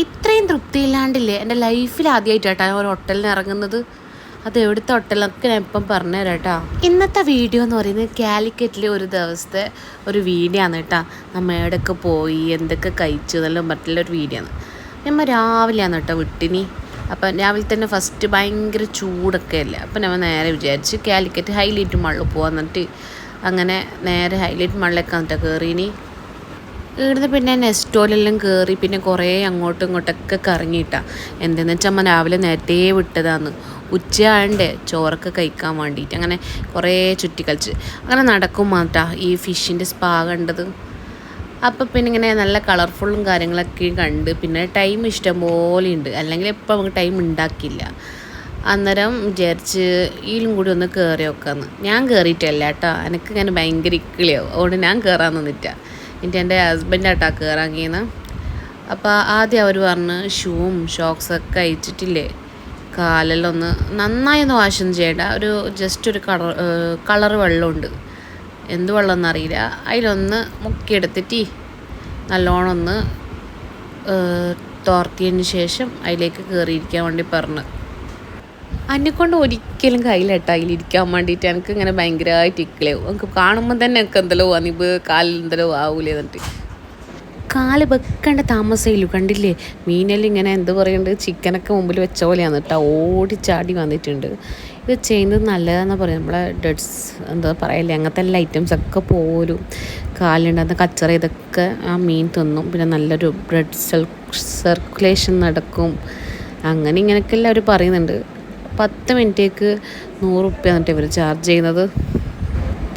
ഇത്രയും തൃപ്തിയില്ലാണ്ടില്ലേ എന്റെ ലൈഫിൽ ആദ്യമായിട്ടാണ് ഒരു ഹോട്ടലിന് ഇറങ്ങുന്നത്? അത് എവിടുത്തെ ഹോട്ടലൊക്കെ ഞാൻ ഇപ്പം പറഞ്ഞുതരാം കേട്ടോ. ഇന്നത്തെ വീഡിയോ എന്ന് പറയുന്നത് കാലിക്കറ്റിലെ ഒരു ദിവസത്തെ ഒരു വീഡിയോ ആണ് കേട്ടോ. നമ്മൾ എവിടെയൊക്കെ പോയി എന്തൊക്കെ കഴിച്ചു എന്നെല്ലാം മറ്റുള്ള ഒരു വീഡിയോ ആണ് നമ്മൾ രാവിലെയാണ് കേട്ടോ വിട്ടിനി. അപ്പം രാവിലെ തന്നെ ഫസ്റ്റ് ഭയങ്കര ചൂടൊക്കെ അല്ലേ? അപ്പം നമ്മൾ നേരെ വിചാരിച്ച് കാലിക്കറ്റ് ഹൈലൈറ്റ് മള്ളിൽ പോകാൻ എന്നിട്ട് അങ്ങനെ നേരെ ഹൈലൈറ്റ് മള്ളിലൊക്കെ എന്നിട്ട് കയറിയിനി ഇവിടുന്ന് പിന്നെ നെസ്റ്റോലെല്ലാം കയറി പിന്നെ കുറേ അങ്ങോട്ടും ഇങ്ങോട്ടൊക്കെ കറങ്ങിയിട്ടാണ് എന്തെന്ന് വെച്ചാൽ അമ്മ രാവിലെ നേരത്തെ വിട്ടതാന്ന്. ഉച്ചയാണ്ടേ ചോറൊക്കെ കഴിക്കാൻ വേണ്ടിയിട്ട് അങ്ങനെ കുറേ ചുറ്റിക്കളിച്ച് അങ്ങനെ നടക്കും മാത്രാ ഈ ഫിഷിന്റെ സ്പാ കണ്ടത്. അപ്പം പിന്നെ ഇങ്ങനെ നല്ല കളർഫുള്ളും കാര്യങ്ങളൊക്കെ കണ്ട് പിന്നെ ടൈം ഇഷ്ടം പോലെ ഉണ്ട് അല്ലെങ്കിൽ ഇപ്പം നമുക്ക് ടൈം ഉണ്ടാക്കില്ല അന്നേരം വിചാരിച്ച് ഈലും കൂടി ഒന്ന് കയറി നോക്കാന്ന്. ഞാൻ കയറിയിട്ടല്ല കേട്ടോ എനിക്ക് ഇങ്ങനെ ഭയങ്കര ഇക്കിളിയാവും. അതുകൊണ്ട് ഞാൻ കയറാൻ നിന്നിട്ട എന്നിട്ട് എന്റെ ഹസ്ബൻഡാട്ടാ കയറാങ്ങിയെന്ന് അപ്പോൾ ആദ്യം അവർ പറഞ്ഞ് ഷൂവും ഷോക്സൊക്കെ അയച്ചിട്ടില്ലേ ഒന്ന് നന്നായി ഒന്ന് വാഷം ചെയ്യണ്ട. ഒരു ജസ്റ്റ് ഒരു കളർ കളർ വെള്ളമുണ്ട്. എന്ത് വെള്ളം എന്നറിയില്ല അതിലൊന്ന് മുക്കിയെടുത്തിട്ട് നല്ലോണം ഒന്ന് തോർത്തിയതിന് ശേഷം അതിലേക്ക് കയറിയിരിക്കാൻ വേണ്ടി പറഞ്ഞു. എന്നെക്കൊണ്ട് ഒരിക്കലും കയ്യിലട്ട ഇരിക്കാൻ വേണ്ടിയിട്ട് എനിക്ക് ഇങ്ങനെ ഭയങ്കരമായിട്ട് ഇക്കലാവും എനിക്ക് കാണുമ്പോൾ തന്നെ എനിക്ക് എന്തെല്ലോ അനിബ് കാലിൽ എന്തെല്ലോ ആവൂലേ എന്നിട്ട്. കാൽ വെക്കേണ്ട താമസമില്ല കണ്ടില്ലേ? മീനെല്ലാം ഇങ്ങനെ എന്ത് പറയുന്നുണ്ട് ചിക്കനൊക്കെ മുമ്പിൽ വെച്ച പോലെയാണ് കേട്ടോ ഓടിച്ചാടി വന്നിട്ടുണ്ട്. ഇത് ചെയ്യുന്നത് നല്ലതാണെന്ന് പറയും. നമ്മളെ ഡെഡ്സ് എന്താ പറയല്ലേ അങ്ങനത്തെ എല്ലാ ഐറ്റംസ് ഒക്കെ പോലും കാലുണ്ടാകുന്ന കച്ചറ ഇതൊക്കെ ആ മീൻ തിന്നും. പിന്നെ നല്ലൊരു ബ്ലഡ് സർക്കുലേഷൻ നടക്കും. അങ്ങനെ ഇങ്ങനെയൊക്കെ എല്ലാവരും പറയുന്നുണ്ട്. പത്ത് മിനിറ്റേക്ക് നൂറ് റുപ്യ എന്നിട്ട് ഇവർ ചാർജ് ചെയ്യുന്നത്.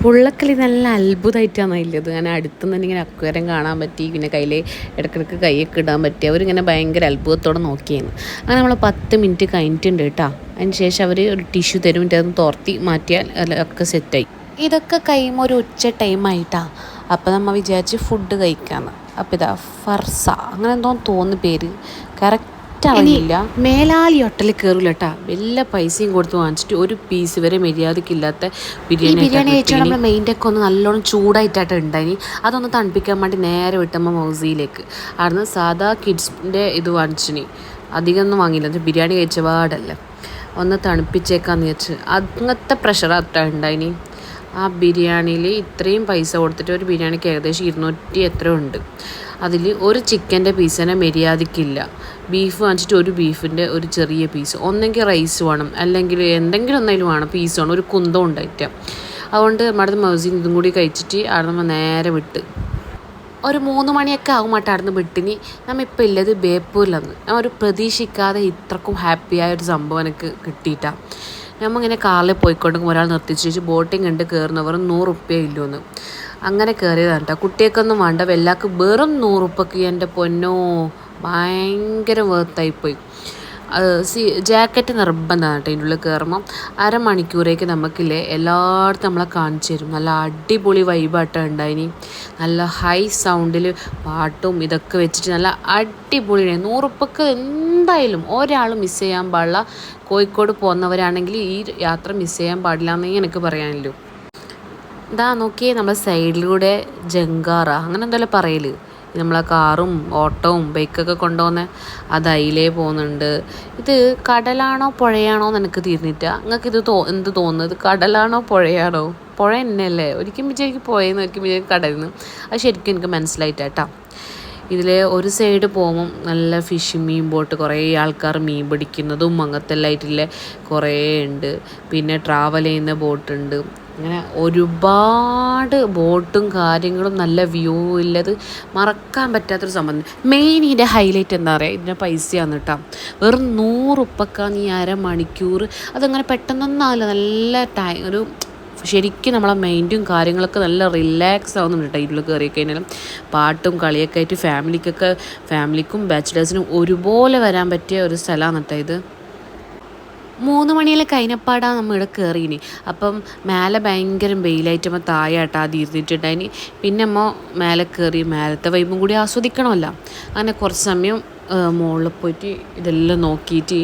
പുള്ളക്കളി നല്ല അത്ഭുതമായിട്ടാണ് ഇല്ലത്. അങ്ങനെ അടുത്തുനിന്ന് തന്നെ ഇങ്ങനെ അക്വേരം കാണാൻ പറ്റി പിന്നെ കയ്യിൽ ഇടയ്ക്കിടയ്ക്ക് കൈയൊക്കെ ഇടാൻ പറ്റി. അവരിങ്ങനെ ഭയങ്കര അത്ഭുതത്തോടെ നോക്കിയായിരുന്നു അങ്ങനെ നമ്മൾ പത്ത് മിനിറ്റ് കഴിഞ്ഞിട്ടുണ്ട് കേട്ടോ. അതിന് ശേഷം അവർ ഒരു ടിഷ്യൂ തരും. എന്നിട്ട് അതൊന്ന് തോർത്തി മാറ്റിയാൽ ഒക്കെ സെറ്റായി. ഇതൊക്കെ കഴിയുമ്പോൾ ഒരു ഉച്ച ടൈമായിട്ടാ അപ്പോൾ നമ്മൾ വിചാരിച്ച് ഫുഡ് കഴിക്കാമെന്ന് അപ്പോൾ ഇതാ ഫർസ. അങ്ങനെ എന്തോ തോന്നുന്നു പേര്. കറക്റ്റ് അറിയില്ല മേലാലി ഹോട്ടലിൽ കയറില്ല കേട്ടാ വല്ല പൈസയും കൊടുത്ത് വാങ്ങിച്ചിട്ട് ഒരു പീസ് വരെ മര്യാദക്കില്ലാത്ത ബിരിയാണി ബിരിയാണി കഴിച്ചാൽ നമ്മുടെ മെയിന്റെ ഒക്കെ ഒന്ന് നല്ലോണം ചൂടായിട്ടായിട്ട് ഉണ്ടായി അതൊന്ന് തണുപ്പിക്കാൻ വേണ്ടി നേരെ വിട്ടമ്മ മൗസിയിലേക്ക്. അവിടുന്ന് സാധാ കിഡ്സിന്റെ ഇത് വാങ്ങിച്ചിനി. അധികം ഒന്നും വാങ്ങിയില്ല. എന്നിട്ട് ബിരിയാണി കഴിച്ച പാടല്ല. ഒന്ന് തണുപ്പിച്ചേക്കാന്ന് വെച്ച് അങ്ങനത്തെ പ്രഷർ അത്ര ഉണ്ടായിനി ആ ബിരിയാണിയിൽ ഇത്രയും പൈസ കൊടുത്തിട്ട് ഒരു ബിരിയാണിക്ക് ഏകദേശം ഇരുന്നൂറ്റി എത്ര ഉണ്ട്. അതിൽ ഒരു ചിക്കന്റെ പീസ് തന്നെ മര്യാദയ്ക്കില്ല. ബീഫ് വാങ്ങിച്ചിട്ട് ഒരു ബീഫിന്റെ ഒരു ചെറിയ പീസ് ഒന്നെങ്കിൽ റൈസ് വേണം. അല്ലെങ്കിൽ എന്തെങ്കിലും ഒന്നെങ്കിലും വേണം. പീസ് വേണം. ഒരു കുന്തം ഉണ്ടായിട്ട്. അതുകൊണ്ട് നമ്മുടെ മൗസിൻ ഇതും കൂടി കഴിച്ചിട്ട് അവിടെ നമ്മൾ നേരെ വിട്ട്. ഒരു മൂന്ന് മണിയൊക്കെ ആകും അവിടെ നിന്ന് വിട്ടിനി. നമ്മ ഇപ്പം ഉള്ളത് ബേപ്പൂരിലാണ് ഞാൻ ഒരു പ്രതീക്ഷിക്കാതെ ഇത്രക്കും ഹാപ്പിയായ ഒരു സംഭവം എനിക്ക് കിട്ടിയിട്ടാണ് നമ്മളിങ്ങനെ കാറിൽ പോയിക്കൊണ്ടെങ്കിൽ ഒരാൾ നിർത്തിച്ചു ബോട്ടിംഗ് ഉണ്ട് കയറുന്നവർ നൂറ് റുപ്യ ഇല്ലോന്ന് അങ്ങനെ കയറിയതാണ് കേട്ടോ കുട്ടിയൊക്കൊന്നും വേണ്ട വെല്ലാക്ക് വെറും നൂറുപ്പക്ക് എന്റെ പൊന്നോ ഭയങ്കര വേർത്തായിപ്പോയി സി ജാക്കറ്റ് നിർബന്ധമാണ് കേട്ടോ ഇതിന്റെ ഉള്ളിൽ കയറുമ്പം അരമണിക്കൂറേക്ക് നമുക്കില്ലേ എല്ലായിടത്തും നമ്മളെ കാണിച്ചു തരും. നല്ല അടിപൊളി വൈബാട്ടം ഉണ്ടായിനി. നല്ല ഹൈ സൗണ്ടിൽ പാട്ടും ഇതൊക്കെ വെച്ചിട്ട് നല്ല അടിപൊളി നൂറുപ്പക്ക് എന്തായാലും ഒരാളും മിസ് ചെയ്യാൻ പാടില്ല. കോഴിക്കോട് പോകുന്നവരാണെങ്കിൽ ഈ യാത്ര മിസ് ചെയ്യാൻ പാടില്ല എന്നേ എനിക്ക് പറയാനല്ലോ ഇതാ നോക്കിയേ നമ്മൾ സൈഡിലൂടെ ജങ്കാറ. അങ്ങനെ എന്തായാലും പറയൽ. നമ്മളെ കാറും ഓട്ടവും ബൈക്കൊക്കെ കൊണ്ടുപോകുന്ന അത് അതിലേ പോകുന്നുണ്ട്. ഇത് കടലാണോ പുഴയാണോ എന്ന് എനിക്ക് തീർന്നിട്ട നിങ്ങൾക്ക് ഇത് തോ എന്ത് തോന്നുന്നത് കടലാണോ പുഴയാണോ? പുഴ തന്നെയല്ലേ. ഒരിക്കലും വിചാരിക്കും പുഴയെന്ന് ഒരിക്കലും വിചാരിക്കും കടലിന്ന് അത് ശരിക്കും എനിക്ക് മനസ്സിലായിട്ടാ ഇതിൽ ഒരു സൈഡ് പോകുമ്പം നല്ല ഫിഷ് മീൻ ബോട്ട് കുറേ ആൾക്കാർ മീൻ പിടിക്കുന്നതും അങ്ങനത്തെ എല്ലായിട്ടില്ല കുറേ ഉണ്ട് പിന്നെ ട്രാവൽ ചെയ്യുന്ന ബോട്ടുണ്ട് അങ്ങനെ ഒരുപാട് ബോട്ടും കാര്യങ്ങളും നല്ല വ്യൂ ഉള്ളത് മറക്കാൻ പറ്റാത്തൊരു സംഭവം. മെയിൻ ഇതിന്റെ ഹൈലൈറ്റ് എന്താ പറയുക ഇതിന്റെ പൈസയാണ് കേട്ടോ വെറും നൂറുപ്പക്കാന്ന് ഈ അരമണിക്കൂർ അതങ്ങനെ പെട്ടെന്നൊന്നാവില്ല നല്ല ടൈം ഒരു ശരിക്കും നമ്മളെ മൈൻഡും കാര്യങ്ങളൊക്കെ നല്ല റിലാക്സ് ആവുന്നുണ്ട് ഇതിൽ കയറി കഴിഞ്ഞാലും. പാട്ടും കളിയൊക്കെ ആയിട്ട് ഫാമിലിക്കൊക്കെ ഫാമിലിക്കും ബാച്ചിലേഴ്സിനും ഒരുപോലെ വരാൻ പറ്റിയ ഒരു സ്ഥലമാണ് കേട്ടോ ഇത്. മൂന്ന് മണിയിലെ കഴിഞ്ഞപ്പാടാണ് നമ്മൾ ഇവിടെ കയറിയിനി അപ്പം മേലെ ഭയങ്കര വെയിലായിട്ട് താഴായിട്ട് ആദ്യം ഇരുന്നിട്ടുണ്ടായിനി പിന്നെ അമ്മ മേലെ കയറി മേലത്തെ വൈബും കൂടി ആസ്വദിക്കണമല്ല. അങ്ങനെ കുറച്ച് സമയം മുകളിൽ പോയിട്ട് ഇതെല്ലാം നോക്കിയിട്ട്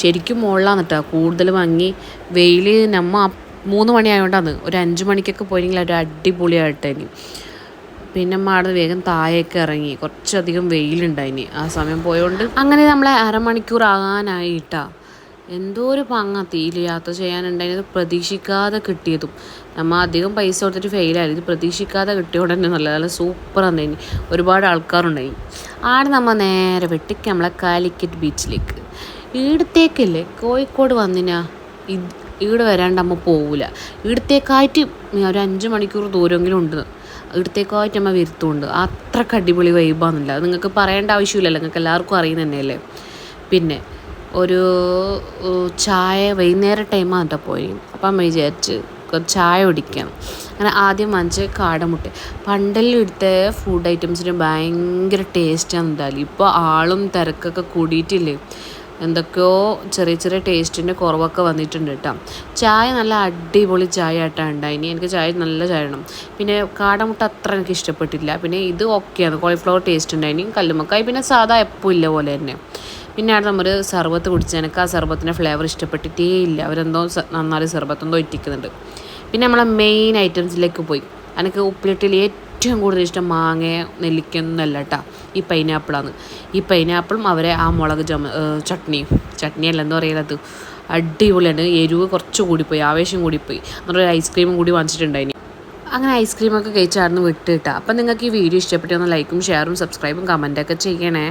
ശരിക്കും മുകളിലാണ് കേട്ടോ കൂടുതൽ ഭംഗി. വെയിൽ നമ്മ മൂന്ന് മണിയായതുകൊണ്ടാണ് ഒരു അഞ്ച് മണിക്കൊക്കെ പോയെങ്കിൽ ഒരു അടിപൊളിയായിട്ടേനി പിന്നെ അമ്മ വേഗം താഴേക്ക് ഇറങ്ങി. കുറച്ചധികം വെയിലുണ്ടായിനി ആ സമയം പോയോണ്ട്. അങ്ങനെ നമ്മളെ അരമണിക്കൂർ ആകാനായിട്ടാ. എന്തോ ഒരു പങ്ങ തീയിൽ യാത്ര ചെയ്യാനുണ്ടായിരുന്നത് പ്രതീക്ഷിക്കാതെ കിട്ടിയതും. നമ്മൾ അധികം പൈസ കൊടുത്തിട്ട് ഫെയിലായിരുന്നു ഇത് പ്രതീക്ഷിക്കാതെ കിട്ടിയോണ്ട് തന്നെ നല്ല നല്ല സൂപ്പർ ഉണ്ടായിനി ഒരുപാട് ആൾക്കാരുണ്ടായി. ആടെ നമ്മൾ നേരെ വെട്ടിക്ക് നമ്മളെ കാലിക്കറ്റ് ബീച്ചിലേക്ക് ഈടത്തേക്കല്ലേ കോഴിക്കോട് വന്നിനാ? ഈടെ വരാണ്ട് അമ്മ പോവില്ല ഈടത്തേക്കായിട്ട് ഒരു അഞ്ച് മണിക്കൂർ ദൂരമെങ്കിലും ഉണ്ട്. ഇവിടത്തേക്കായിട്ട് അമ്മ വരുത്തുണ്ട് അത്രയ്ക്ക് അടിപൊളി വൈബാന്നില്ല അത് നിങ്ങൾക്ക് പറയേണ്ട ആവശ്യമില്ലല്ലോ. നിങ്ങൾക്ക് എല്ലാവർക്കും അറിയുന്ന തന്നെയല്ലേ? പിന്നെ ഒരു ചായ വൈകുന്നേരം ടൈമാണ് കേട്ടോ പോയി. അപ്പം അമ്മ വിചാരിച്ച് ചായ കുടിക്കണം അങ്ങനെ ആദ്യം വാങ്ങിച്ച് കാടമുട്ട. പണ്ടെല്ലാം ഇവിടുത്തെ ഫുഡ് ഐറ്റംസിന് ഭയങ്കര ടേസ്റ്റാണ് എന്തായാലും ഇപ്പോൾ ആളും തിരക്കൊക്കെ കൂടിയിട്ടില്ലേ? എന്തൊക്കെയോ ചെറിയ ചെറിയ ടേസ്റ്റിന്റെ കുറവൊക്കെ വന്നിട്ടുണ്ട് കേട്ടോ. ചായ നല്ല അടിപൊളി ചായ ആയിട്ടാണ് ഉണ്ടായിനി. എനിക്ക് ചായ നല്ല ചായ വേണം പിന്നെ കാടമുട്ട അത്ര എനിക്ക് ഇഷ്ടപ്പെട്ടില്ല. പിന്നെ ഇത് ഓക്കെയാണ് കോളിഫ്ലവർ ടേസ്റ്റ് ഉണ്ടായിനി. കല്ലുമക്കായി പിന്നെ സാധാ എപ്പോൾ ഇല്ല പോലെ തന്നെ. പിന്നെ അവിടെ നമ്മൾ സർബത്ത് കുടിച്ച് എനിക്ക് ആ സർബത്തിന്റെ ഫ്ലേവർ ഇഷ്ടപ്പെട്ടിട്ടേ ഇല്ല. അവരെന്തോ നന്നായി സർബത്ത് എന്തോ ഇറ്റിക്കുന്നുണ്ട് പിന്നെ നമ്മളെ മെയിൻ ഐറ്റംസിലേക്ക് പോയി. എനിക്ക് ഉപ്പിലിട്ടിൽ ഏറ്റവും കൂടുതൽ ഇഷ്ടം മാങ്ങ നെല്ലിക്കൊന്നല്ല കേട്ടോ ഈ പൈനാപ്പിളാണ്. ഈ പൈനാപ്പിളും അവരെ ആ മുളക് ചമ ചട്നി ചട്നിയും ചട്നിയല്ല എന്താ പറയുന്നത് അടിപൊളിയാണ്. എരിവ് കുറച്ച് കൂടിപ്പോയി ആവേശം കൂടിപ്പോയി. എന്നിട്ടൊരു ഐസ്ക്രീമും കൂടി വാങ്ങിച്ചിട്ടുണ്ടായിനി. അങ്ങനെ ഐസ്ക്രീമൊക്കെ കഴിച്ചായിരുന്നു വിട്ട് കിട്ടുക അപ്പം നിങ്ങൾക്ക് ഈ വീഡിയോ ഇഷ്ടപ്പെട്ടൊന്ന് ലൈക്കും ഷെയറും സബ്സ്ക്രൈബും കമന്റൊക്കെ ചെയ്യണേ.